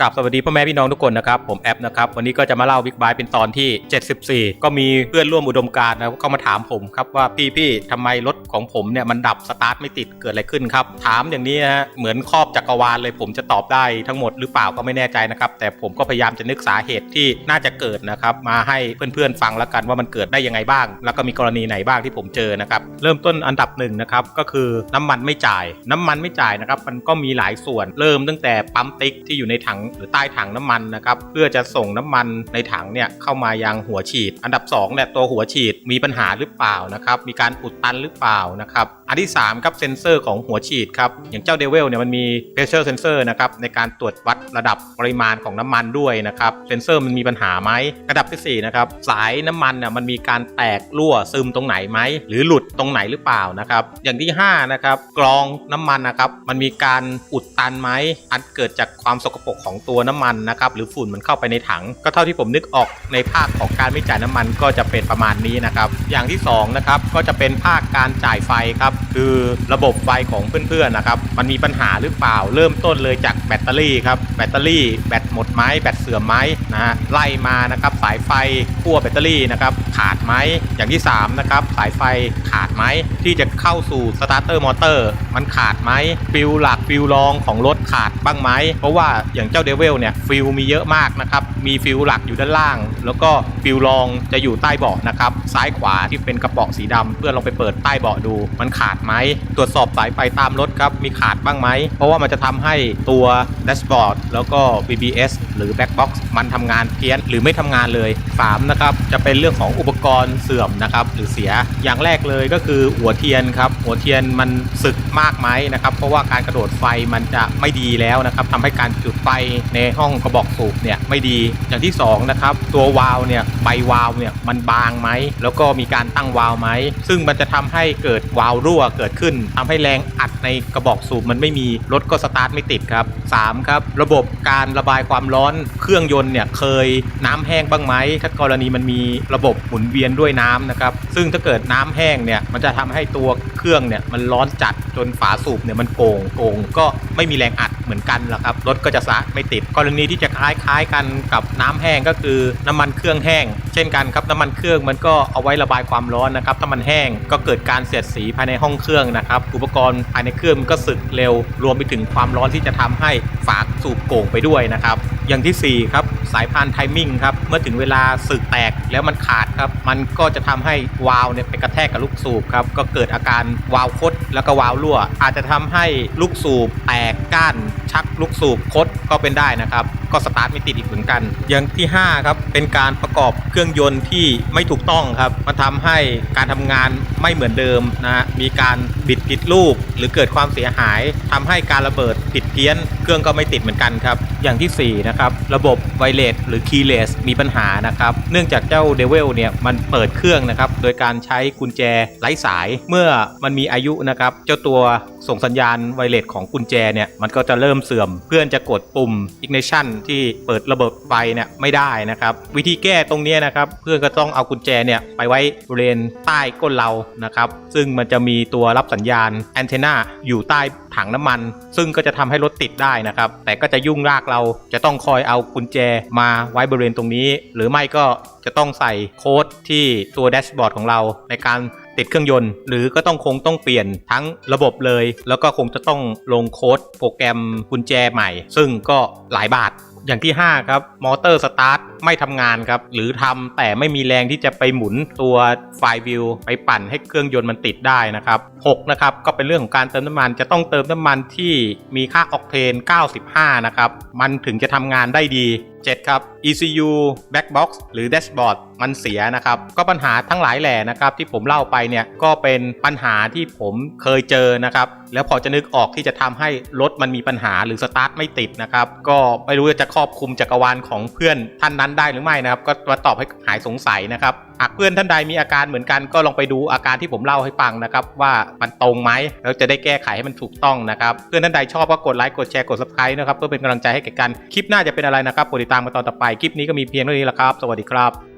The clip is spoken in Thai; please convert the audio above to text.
กับสวัสดีพ่อแม่พี่น้องทุกคนนะครับ ผมแอปนะครับ วันนี้ก็จะมาเล่าบิ๊กไบค์เป็นตอนที่ 74 ก็มีเพื่อนร่วมอุดมการณ์นะเข้ามาถามผมครับว่าพี่พี่ทำไมรถของผมเนี่ยมันดับสตาร์ทไม่ติดเกิดอะไรขึ้นครับ ถามอย่างนี้นะฮะเหมือนครอบจักรวาลเลย ผมจะตอบได้ทั้งหมดหรือเปล่าก็ไม่แน่ใจนะครับ แต่ผมก็พยายามจะนึกสาเหตุที่น่าจะเกิดนะครับมาให้เพื่อนๆฟังแล้วกันว่ามันเกิดได้ยังไงบ้าง แล้วก็มีกรณีไหนบ้างที่ผมเจอนะครับเริ่มต้นอันดับหนึ่งนะครับก็คือน้ำมันไม่จ่าย น้ำมันไม่จ่ายนะครับมันก็มีหลายส่วนเริ่มตั้งแต่ปั๊มติ๊กที่อยู่ในถังหรือใต้ถังน้ำมันนะครับเพื่อจะส่งน้ำมันในถังเนี่ยเข้ามายังหัวฉีด อันดับ2เนี่ยตัวหัวฉีดมีปัญหาหรือเปล่านะครับมีการอุดตันหรือเปล่านะครับอันที่3ครับเซนเซอร์ของหัวฉีดครับอย่างเจ้าเดเวลเนี่ยมันมี pressure sensor นะครับในการตรวจวัดระดับปริมาณของน้ำมันด้วยนะครับเซนเซอร์มันมีปัญหาไหมระดับทีสี่4นะครับสายน้ำมันน่ะมันมีการแตกรั่วซึมตรงไหนไหมหรือหลุดตรงไหนหรือเปล่านะครับอย่างที่5นะครับกรองน้ำมันนะครับมันมีการอุดตันไหมอันเกิดจากความสกปรกของตัวน้ำมันนะครับหรือฝุ่นมันเข้าไปในถัง ก็เท่าที่ผมนึกออกในภาคของการไม่จ่ายน้ำมันก็จะเป็นประมาณนี้นะครับอย่างที่2นะครับก็จะเป็นภาคการจ่ายไฟครับคือระบบไฟของเพื่อนๆนะครับ มันมีปัญหาหรือเปล่า เริ่มต้นเลยจากแบตเตอรี่ครับ แบตเตอรี่แบตหมดไหมแบตเสื่อมไหมนะฮะ ไล่มานะครับสายไฟขั้วแบตเตอรี่นะครับขาดไหม อย่างที่3นะครับสายไฟขาดไหมที่จะเข้าสู่สตาร์เตอร์มอเตอร์มันขาดไหมฟิลหลักฟิลรองของรถขาดบ้างไหมเพราะว่าอย่างเจ้าเดวิลเนี่ยฟิลมีเยอะมากนะครับมีฟิลหลักอยู่ด้านล่าง แล้วก็ฟิลรองจะอยู่ใต้เบาะนะครับซ้ายขวาที่เป็นกระบอกสีดำเพื่อลองไปเปิดใต้เบาะดู มันขาดาดไหม ตรวจสอบสายไฟตามรถครับ มีขาดบ้างไหม เพราะว่ามันจะทำให้ตัวแดชบอร์ดแล้วก็ BBS หรือ Back Box มันทำงานเพี้ยนหรือไม่ทำงานเลย 3 นะครับ จะเป็นเรื่องของอุปกรณ์เสื่อมนะครับหรือเสีย อย่างแรกเลยก็คือหัวเทียนครับ หัวเทียนมันสึกมากไหมนะครับ เพราะว่าการกระโดดไฟมันจะไม่ดีแล้วนะครับทำให้การจุดไฟในห้องกระบอกสูบเนี่ยไม่ดี อย่างที่2นะครับตัววาล์วเนี่ยใบวาล์วเนี่ยมันบางไหม แล้วก็มีการตั้งวาล์วไหม ซึ่งมันจะทำให้เกิดวาล์วรั่วเกิดขึ้นทำให้แรงอัดในกระบอกสูบมันไม่มีรถก็สตาร์ทไม่ติดครับ3ครับระบบการระบายความร้อนเครื่องยนต์เนี่ยเคยน้ำแห้งบ้างไหมถ้ากรณีมันมีระบบหมุนเวียนด้วยน้ำนะครับซึ่งถ้าเกิดน้ำแห้งเนี่ยมันจะทำให้ตัวเครื่องเนี่ยมันร้อนจัดจนฝาสูบเนี่ยมันโก่งโก่งก็ไม่มีแรงอัดเหมือนกันละครับรถก็จะสะไม่ติด กรณีที่จะคล้ายๆกันกับน้ำแห้งก็คือน้ำมันเครื่องแห้ง เช่นกันครับน้ำมันเครื่องมันก็เอาไว้ระบายความร้อนนะครับถ้ามันแห้งก็เกิดการเสียดสีภายในห้องเครื่องนะครับอุปกรณ์ภายในเครื่องมันก็สึกเร็ว รวมไปถึงความร้อนที่จะทำให้ฝาสูบโก่งไปด้วยนะครับอย่างที่4ครับ สายพานไทมิ่งครับเมื่อถึงเวลาสึกแตกแล้วมันขาดครับ มันก็จะทำให้วาล์วเนี่ยไปกระแทกกับลูกสูบครับก็เกิดอาการวาล์วคดแล้วก็วาล์วรั่ว อาจจะทำให้ลูกสูบแตกก้านชักลูกสูบคดก็เป็นได้นะครับก็สตาร์ทไม่ติดอีกเหมือนกัน อย่างที่5ครับเป็นการประกอบเครื่องยนต์ที่ไม่ถูกต้องครับมันทำให้การทำงาน ไม่เหมือนเดิมนะฮะมีการบิดผิดรูปหรือเกิดความเสียหายทำให้การระเบิดผิดเพี้ยน เครื่องก็ไม่ติดเหมือนกันครับ อย่างที่4นะครับระบบไวเลสหรือคีย์เลสมีปัญหานะครับ เนื่องจากเจ้าเดเวลเนี่ยมันเปิดเครื่องนะครับโดยการใช้กุญแจไร้สายเมื่อมันมีอายุนะครับ เจ้าตัว ส่งสัญญาณไวเลสของกุญแจเนี่ยมันก็จะเริ่มเสื่อม เพื่อนจะกดปุ่ม ignition ที่เปิดระบบไฟเนี่ยไม่ได้นะครับ วิธีแก้ตรงนี้นะครับ เพื่อนก็ต้องเอากุญแจเนี่ยไปไว้บริเวณใต้ก้นเรานะครับ ซึ่งมันจะมีตัวรับสัญญาณแอนเทนาอยู่ใต้ถังน้ำมัน ซึ่งก็จะทำให้รถติดได้นะครับ แต่ก็จะยุ่งยากเราจะต้องคอยเอากุญแจมาไว้บริเวณตรงนี้ หรือไม่ก็จะต้องใส่โค้ดที่ตัวแดชบอร์ดของเราในการ ติดเครื่องยนต์ หรือก็ต้องคงต้องเปลี่ยนทั้งระบบเลย แล้วก็คงจะต้องลงโค้ดโปรแกรมกุญแจใหม่ ซึ่งก็หลายบาทอย่างที่ 5 ครับมอเตอร์สตาร์ทไม่ทำงานครับ หรือทำแต่ไม่มีแรงที่จะไปหมุนตัวไฟวิวไปปั่นให้เครื่องยนต์มันติดได้นะครับ6นะครับก็เป็นเรื่องของการเติมน้ำมันจะต้องเติมน้ำมันที่มีค่าออกเทน 95 นะครับ มันถึงจะทำงานได้ดี 7 ครับ ECU Backbox หรือ Dashboard มันเสียนะครับ ก็ปัญหาทั้งหลายแหล่นะครับ ที่ผมเล่าไปเนี่ยก็เป็นปัญหาที่ผมเคยเจอนะครับ แล้วพอจะนึกออกที่จะทำให้รถมันมีปัญหาหรือสตาร์ทไม่ติดนะครับ ก็ไม่รู้จะครอบคลุมจักรวาลของเพื่อนท่านนั้นได้หรือไม่นะครับ ก็มาตอบให้หายสงสัยนะครับหากเพื่อนท่านใดมีอาการเหมือนกันก็ลองไปดูอาการที่ผมเล่าให้ฟังนะครับว่ามันตรงไหมแล้วจะได้แก้ไขให้มันถูกต้องนะครับเพื่อนท่านใดชอบก็กดไลค์กดแชร์กด subscribe นะครับเพื่อเป็นกำลังใจให้แก่กันคลิปหน้าจะเป็นอะไรนะครับโปรดติดตามมาตอนต่อไปคลิปนี้ก็มีเพียงเท่านี้แหละครับ สวัสดีครับ